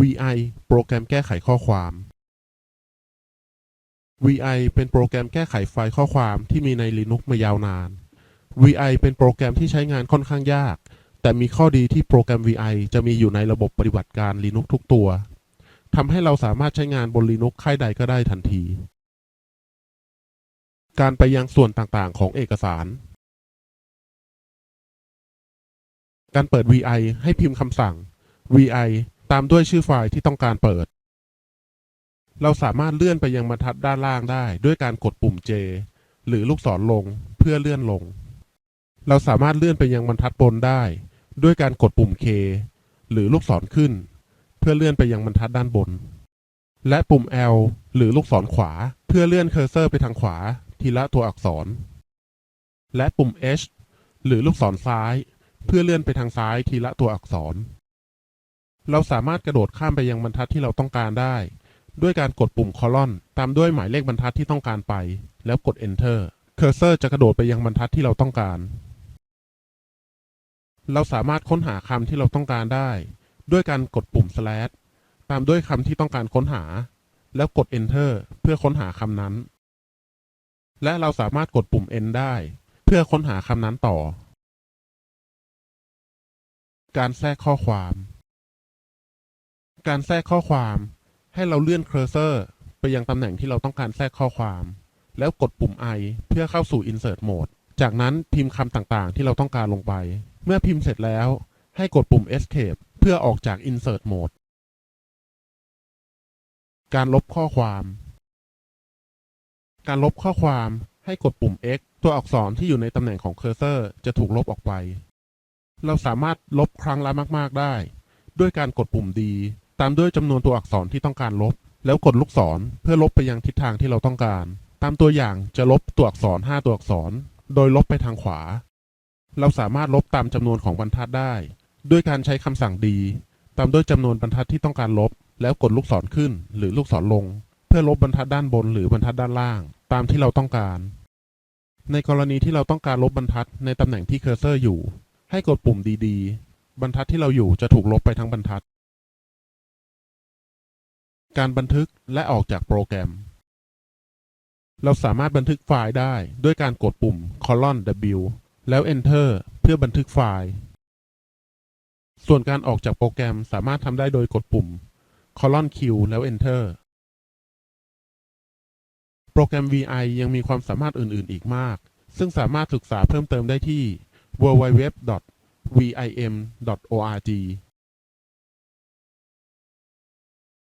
VI โปรแกรมแก้ไขข้อความ VI เป็นโปรแกรมแก้ไขไฟล์ข้อความที่มีใน Linux มายาวนาน VI เป็นโปรแกรมที่ใช้งานค่อนข้างยาก แต่มีข้อดีที่โปรแกรม VI จะมีอยู่ในระบบปฏิบัติการ Linux ทุกตัว ทำให้เราสามารถใช้งานบน Linux ค่ายใดก็ได้ทันที การไปยังส่วนต่างๆ ของเอกสาร การเปิด VI ให้พิมพ์คำสั่ง VI ามด้วยชื่อไฟล์ที่ต้องการเปิด เราสามารถเลื่อนไปยังบรรทัดด้านล่างได้ ด้วยการกดปุ่ม J หรือลูกศรลงเพื่อเลื่อนลง เราสามารถเลื่อนไปยังบรรทัดบนได้ ด้วยการกดปุ่ม K หรือลูกศรขึ้น เพื่อเลื่อนไปยังบรรทัดด้านบน และปุ่ม L หรือลูกศรขวา เพื่อเลื่อนเคอร์เซอร์ไปทางขวา ทีละตัวอักษร และปุ่ม H หรือลูกศรซ้าย เพื่อเลื่อนไปทางซ้ายทีละตัวอักษร เราสามารถกระโดดข้ามไปยังบรรทัดที่เราต้องการได้ ด้วยการกดปุ่มคอลอนตามด้วยหมายเลขบรรทัดที่ต้องการไป แล้วกด Enter เคอร์เซอร์จะกระโดดไปยังบรรทัดที่เราต้องการ เราสามารถค้นหาคำที่เราต้องการได้ ด้วยการกดปุ่ม slash ตามด้วยคำที่ต้องการค้นหา แล้วกด Enter เพื่อค้นหาคำนั้น และเราสามารถกดปุ่ม End ได้ เพื่อค้นหาคำนั้นต่อ การแทรกข้อความ การแทรกข้อความ ให้เราเลื่อนเคอร์เซอร์ ไปยังตำแหน่งที่เราต้องการแทรกข้อความ แล้วกดปุ่ม I เพื่อเข้าสู่ Insert Mode จากนั้นพิมพ์คำต่างๆ ที่เราต้องการลงไป เมื่อพิมพ์เสร็จแล้ว ให้กดปุ่ม Escape เพื่อออกจาก Insert Mode การลบข้อความ การลบข้อความให้กดปุ่ม X ตัวอักษรที่อยู่ในตำแหน่งของเคอร์เซอร์ จะถูกลบออกไป เราสามารถลบครั้งละมาก ๆ ได้ ด้วยการกดปุ่ม D ตามด้วยจำนวนตัวอักษรที่ต้องการลบ แล้วกดลูกศรเพื่อลบไปยังทิศทางที่เราต้องการ ตามตัวอย่างจะลบตัวอักษร 5 ตัวอักษร โดยลบไปทางขวา เราสามารถลบตามจำนวนของบรรทัดได้ ด้วยการใช้คำสั่ง D ตามด้วยจำนวนบรรทัดที่ต้องการลบ แล้วกดลูกศรขึ้น หรือลูกศรลง เพื่อลบบรรทัดด้านบนหรือบรรทัดด้านล่าง ตามที่เราต้องการ ในกรณีที่เราต้องการลบบรรทัดในตำแหน่งที่เคอร์เซอร์อยู่ ให้กดปุ่ม DD บรรทัดที่เราอยู่จะถูกลบไปทั้งบรรทัด การบันทึกและออกจากโปรแกรม เราสามารถบันทึกไฟล์ได้ด้วยการกดปุ่ม colon W แล้ว Enter เพื่อบันทึกไฟล์ ส่วนการออกจากโปรแกรมสามารถทำได้โดยกดปุ่ม colon Q แล้ว Enter โปรแกรม VI ยังมีความสามารถอื่น ๆ อีกมาก ซึ่งสามารถศึกษาเพิ่มเติมได้ที่ www.vim.org